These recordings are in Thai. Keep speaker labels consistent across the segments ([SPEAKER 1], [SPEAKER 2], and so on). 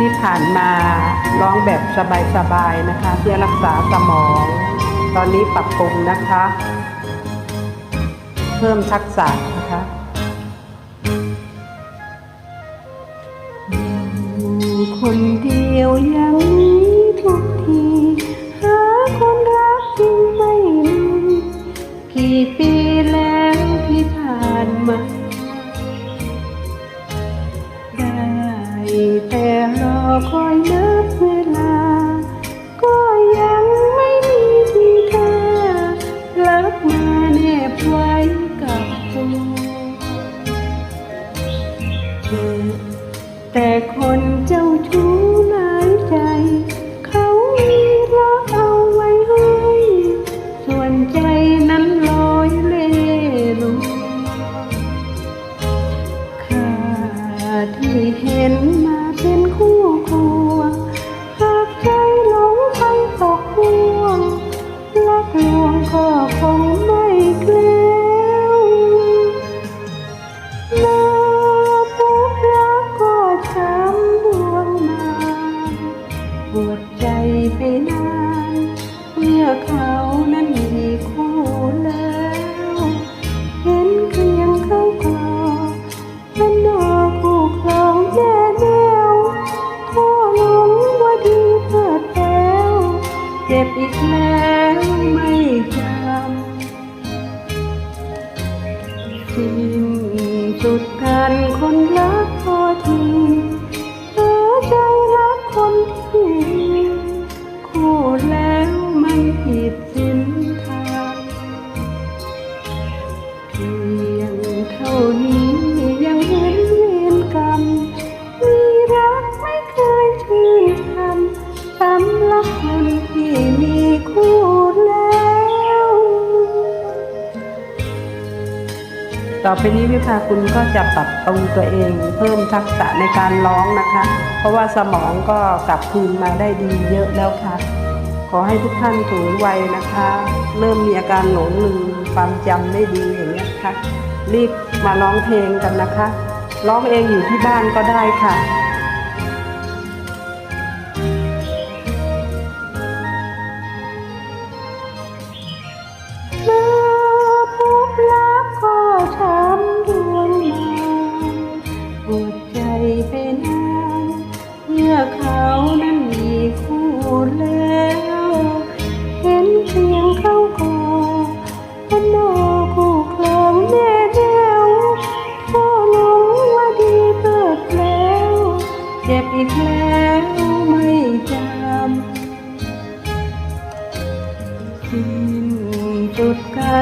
[SPEAKER 1] ที่ผ่านมาร้องแบบสบายๆนะคะ เพื่อรักษาสมอง ตอนนี้ปรับปรุงนะคะ เพิ่มทักษะนะคะคนเดียวอย่างนี้ทุกที หาคนรักจริงไม่มีกี่ปีแล้วที่ผ่านมา แต่รอคอยนับเวลา ก็ยังไม่มีทีท่ารักมาแนบไว้กับตัวแต่คนเจ้าชู้หลายใจ เขามีรักเอาไว้ให้ส่วนใจนั้น เจ็บอีกแล้วไม่จำสิ้นสุดกันคนรักพอทีเธอใจรักคนที่คู่แล้วมันผิดสิ้นทางเพียงเท่านี้ ต่อไปนี้วิภาคุณก็จะปรับปรุงตัวเอง เพิ่มทักษะในการร้องนะคะ เพราะว่าสมองก็กลับคืนมาได้ดีเยอะแล้วค่ะ ขอให้ทุกท่านถูงวัยนะคะ เริ่มมีอาการหลงลืมความจำไม่ดีอย่างนี้ค่ะ รีบมาร้องเพลงกันนะคะ ร้องเองอยู่ที่บ้านก็ได้ค่ะ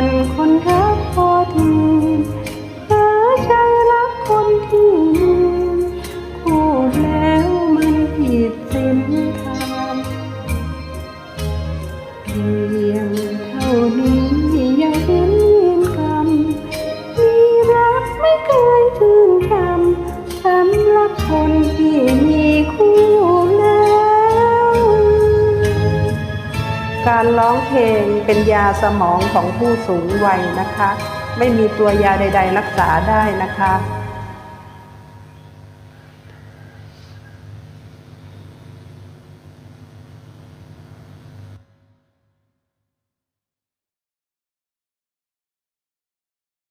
[SPEAKER 1] นคนรักพอที การร้องเพลงเป็นยาสมองของผู้สูงวัยนะคะ ไม่มีตัวยาใด ๆ รักษาได้นะคะ